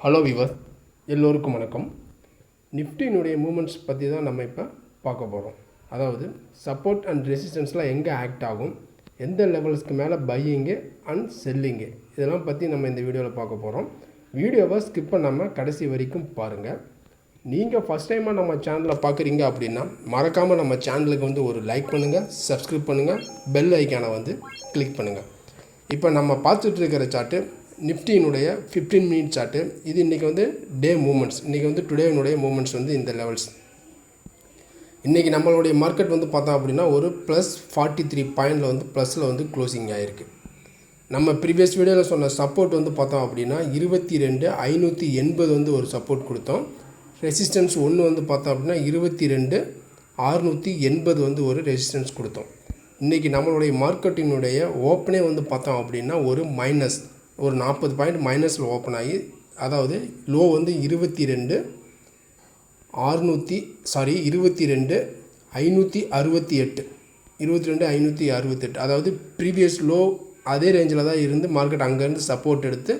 Hello விவர் எல்லோருக்கும் வணக்கம். நிஃப்டினுடைய moments பற்றி தான் நம்ம இப்போ பார்க்க போகிறோம் அதாவது சப்போர்ட் அண்ட் ரெசிஸ்டன்ஸ்லாம் எங்கே ஆக்ட் ஆகும்? எந்த லெவல்ஸ்க்கு மேலே பையிங்கு அண்ட் செல்லிங்கு இதெல்லாம் பற்றி நம்ம இந்த வீடியோவில் பார்க்க போகிறோம் வீடியோவை ஸ்கிப் பண்ணாமல் கடைசி வரைக்கும் பாருங்கள் நீங்கள் ஃபஸ்ட் டைமாக நம்ம சேனலில் பார்க்குறீங்க அப்படின்னா மறக்காமல் நம்ம சேனலுக்கு வந்து ஒரு லைக் பண்ணுங்கள் சப்ஸ்கிரைப் பண்ணுங்கள் பெல் ஐக்கானை வந்து கிளிக் பண்ணுங்கள் இப்போ நம்ம பார்த்துட்ருக்கிற சார்ட்டு நிஃப்டியினுடைய ஃபிஃப்டீன் மினிட் சார்ட்டு இது இன்றைக்கி வந்து டே மூமெண்ட்ஸ் இன்றைக்கி வந்து டுடேனுடைய மூமெண்ட்ஸ் வந்து இந்த லெவல்ஸ் இன்றைக்கி நம்மளுடைய மார்க்கெட் வந்து பார்த்தோம் அப்படின்னா ஒரு ப்ளஸ் ஃபார்ட்டி த்ரீ பாயிண்டில் வந்து ப்ளஸில் வந்து க்ளோசிங் ஆகிருக்கு நம்ம ப்ரீவியஸ் வீடியோவில் சொன்ன சப்போர்ட் வந்து பார்த்தோம் அப்படின்னா இருபத்தி ரெண்டு ஐநூற்றி எண்பது வந்து ஒரு சப்போர்ட் கொடுத்தோம். ரெசிஸ்டன்ஸ் ஒன்று வந்து பார்த்தோம் அப்படின்னா இருபத்தி ரெண்டு அறுநூற்றி எண்பது வந்து ஒரு ரெசிஸ்டன்ஸ் கொடுத்தோம். இன்றைக்கி நம்மளுடைய மார்க்கெட்டினுடைய ஓப்பனே வந்து பார்த்தோம் அப்படின்னா ஒரு மைனஸ் ஒரு நாற்பது பாயிண்ட் மைனஸில் ஓப்பன் ஆகி அதாவது லோ வந்து இருபத்தி ரெண்டு ஆறுநூற்றி சாரி இருபத்தி ரெண்டு ஐநூற்றி அறுபத்தி எட்டு. இருபத்தி ரெண்டு ஐநூற்றி அறுபத்தெட்டு அதாவது ப்ரீவியஸ் லோ அதே ரேஞ்சில் தான் இருந்து மார்க்கெட் அங்கேருந்து சப்போர்ட் எடுத்து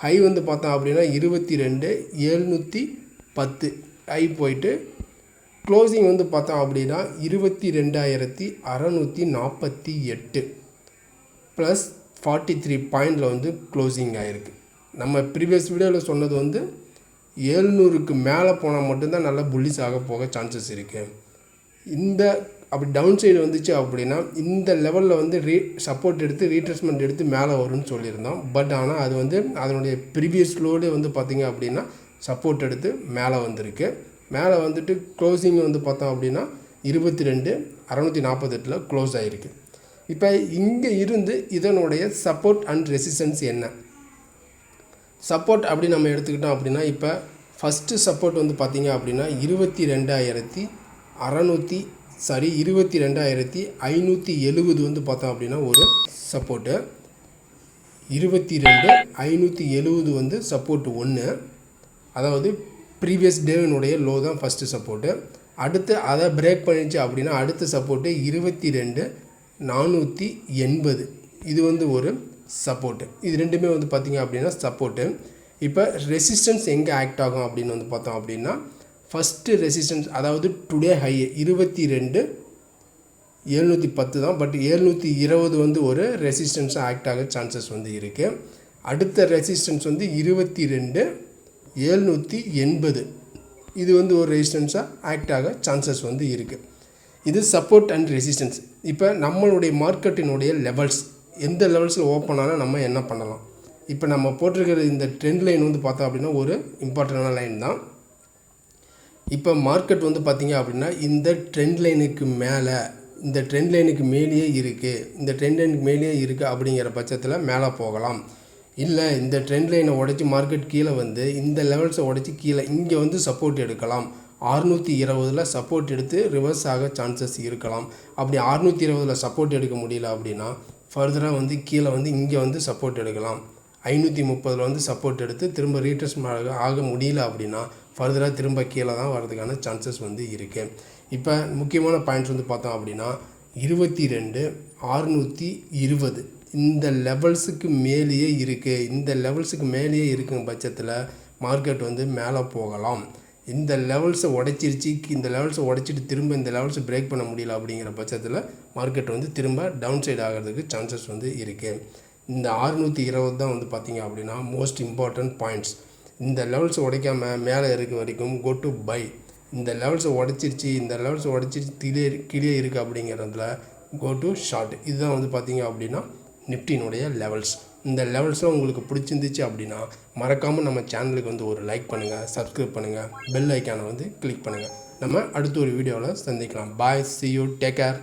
ஹை வந்து பார்த்தோம் அப்படின்னா இருபத்தி ரெண்டு எழுநூற்றி பத்து. ஹை போயிட்டு க்ளோசிங் வந்து பார்த்தோம் அப்படின்னா இருபத்தி ரெண்டாயிரத்தி அறநூற்றி நாற்பத்தி எட்டு. ப்ளஸ் ஃபார்ட்டி த்ரீ பாயிண்டில் வந்து க்ளோசிங் ஆகிருக்கு நம்ம ப்ரீவியஸ் வீடியோவில் சொன்னது வந்து ஏழ்நூறுக்கு மேலே போனால் மட்டும்தான் நல்லா புல்லிஸ் ஆக போக சான்சஸ் இருக்குது இந்த அப்படி டவுன் சைடு வந்துச்சு அப்படின்னா இந்த லெவலில் வந்து ரீ சப்போர்ட் எடுத்து ரீட்ரெஸ்மெண்ட் எடுத்து மேலே வரும்னு சொல்லியிருந்தோம். பட் ஆனால் அது வந்து அதனுடைய ப்ரீவியஸ் லோடு வந்து பார்த்திங்க அப்படின்னா சப்போர்ட் எடுத்து மேலே வந்திருக்கு. மேலே வந்துட்டு க்ளோசிங் வந்து பார்த்தோம் அப்படின்னா இருபத்தி ரெண்டு அறநூற்றி நாற்பத்தெட்டில் க்ளோஸ் ஆகிருக்கு இப்போ இங்கே இருந்து இதனுடைய சப்போர்ட் அண்ட் ரெசிஸ்டன்ஸ் என்ன? சப்போர்ட் அப்படி நம்ம எடுத்துக்கிட்டோம் அப்படின்னா இப்போ ஃபஸ்ட்டு சப்போர்ட் வந்து பார்த்திங்க அப்படின்னா இருபத்தி ரெண்டாயிரத்தி அறநூற்றி சாரி இருபத்தி ரெண்டாயிரத்தி ஐநூற்றி எழுபது வந்து பார்த்தோம் அப்படின்னா ஒரு சப்போர்ட்டு இருபத்தி ரெண்டு ஐநூற்றி எழுபது வந்து சப்போர்ட் ஒன்று அதாவது ப்ரீவியஸ் டேவினுடைய லோ தான் ஃபஸ்ட்டு சப்போர்ட்டு அடுத்து அதை பிரேக் பண்ணிச்சு அப்படின்னா அடுத்த சப்போர்ட்டு இருபத்தி ரெண்டு நானூற்றி எண்பது. இது வந்து ஒரு சப்போர்ட்டு இது ரெண்டுமே வந்து பார்த்திங்க அப்படின்னா சப்போர்ட்டு இப்போ ரெசிஸ்டன்ஸ் எங்கே ஆக்ட் ஆகும் அப்படின்னு வந்து பார்த்தோம் அப்படின்னா ஃபஸ்ட்டு ரெசிஸ்டன்ஸ் அதாவது டுடே ஹை இருபத்தி ரெண்டு எழுநூற்றி பத்து தான். பட் எழுநூற்றி இருபது வந்து ஒரு ரெசிஸ்டன்ஸாக ஆக்ட் ஆக சான்சஸ் வந்து இருக்குது அடுத்த ரெசிஸ்டன்ஸ் வந்து இருபத்தி ரெண்டு எழுநூற்றி எண்பது. இது வந்து ஒரு ரெசிஸ்டன்ஸாக ஆக்ட் ஆக சான்சஸ் வந்து இருக்குது இது சப்போர்ட் அண்ட் ரெசிஸ்டன்ஸ் இப்போ நம்மளுடைய மார்க்கெட்டினுடைய லெவல்ஸ் எந்த லெவல்ஸில் ஓப்பன் ஆனால் நம்ம என்ன பண்ணலாம்? இப்போ நம்ம போட்டிருக்கிற இந்த ட்ரெண்ட் லைன் வந்து பார்த்தோம் அப்படின்னா ஒரு இம்பார்ட்டண்டான லைன் தான். இப்போ மார்க்கெட் வந்து பார்த்திங்க அப்படின்னா இந்த ட்ரெண்ட் லைனுக்கு மேலே இந்த ட்ரெண்ட் லைனுக்கு மேலேயே இருக்குது இந்த ட்ரெண்ட் லைனுக்கு மேலேயே இருக்குது அப்படிங்கிற பட்சத்தில் மேலே போகலாம். இல்லை இந்த ட்ரெண்ட் லைனை உடச்சி மார்க்கெட் கீழே வந்து இந்த லெவல்ஸை உடச்சி கீழே இங்கே வந்து சப்போர்ட் எடுக்கலாம். அறுநூற்றி இருபதில் சப்போர்ட் எடுத்து ரிவர்ஸ் ஆக சான்சஸ் இருக்கலாம். அப்படி அறுநூற்றி இருபதில் சப்போர்ட் எடுக்க முடியல அப்படின்னா ஃபர்தராக வந்து கீழே வந்து இங்கே வந்து சப்போர்ட் எடுக்கலாம். ஐநூற்றி முப்பதில் வந்து சப்போர்ட் எடுத்து திரும்ப ரீட்ரெஸ் ஆக முடியல அப்படின்னா ஃபர்தராக திரும்ப கீழே தான் வர்றதுக்கான சான்சஸ் வந்து இருக்குது இப்போ முக்கியமான பாயிண்ட்ஸ் வந்து பார்த்தோம் அப்படின்னா இருபத்தி ரெண்டு அறுநூற்றி இருபது. இந்த லெவல்ஸுக்கு மேலேயே இருக்குது இந்த லெவல்ஸுக்கு மேலேயே இருக்கும் பட்சத்தில் மார்க்கெட் வந்து மேலே போகலாம். இந்த லெவல்ஸை உடைச்சிருச்சு இந்த லெவல்ஸை உடைச்சிட்டு திரும்ப இந்த லெவல்ஸை பிரேக் பண்ண முடியல அப்படிங்கிற பட்சத்தில் மார்க்கெட் வந்து திரும்ப டவுன் சைடு ஆகிறதுக்கு சான்சஸ் வந்து இருக்குது இந்த ஆறுநூற்றி இருபது தான் வந்து பார்த்திங்க அப்படின்னா மோஸ்ட் இம்பார்ட்டண்ட் பாயிண்ட்ஸ் இந்த லெவல்ஸை உடைக்காமல் மேலே இருக்க வரைக்கும் கோ டு பை இந்த லெவல்ஸை உடச்சிருச்சு இந்த லெவல்ஸை உடச்சிருச்சு கீழே கீழே இருக்குது அப்படிங்கிறதுல கோ டு ஷார்ட் இதுதான் வந்து பார்த்திங்க அப்படின்னா நிஃப்டினுடைய லெவல்ஸ் இந்த லெவல்ஸ்லாம் உங்களுக்கு பிடிச்சிருந்துச்சு அப்படின்னா மறக்காமல் நம்ம சேனலுக்கு வந்து ஒரு லைக் பண்ணுங்கள் சப்ஸ்கிரைப் பண்ணுங்கள் பெல் ஐக்கானை வந்து கிளிக் பண்ணுங்கள் நம்ம அடுத்த ஒரு வீடியோவில் சந்திக்கலாம். Bye see you take care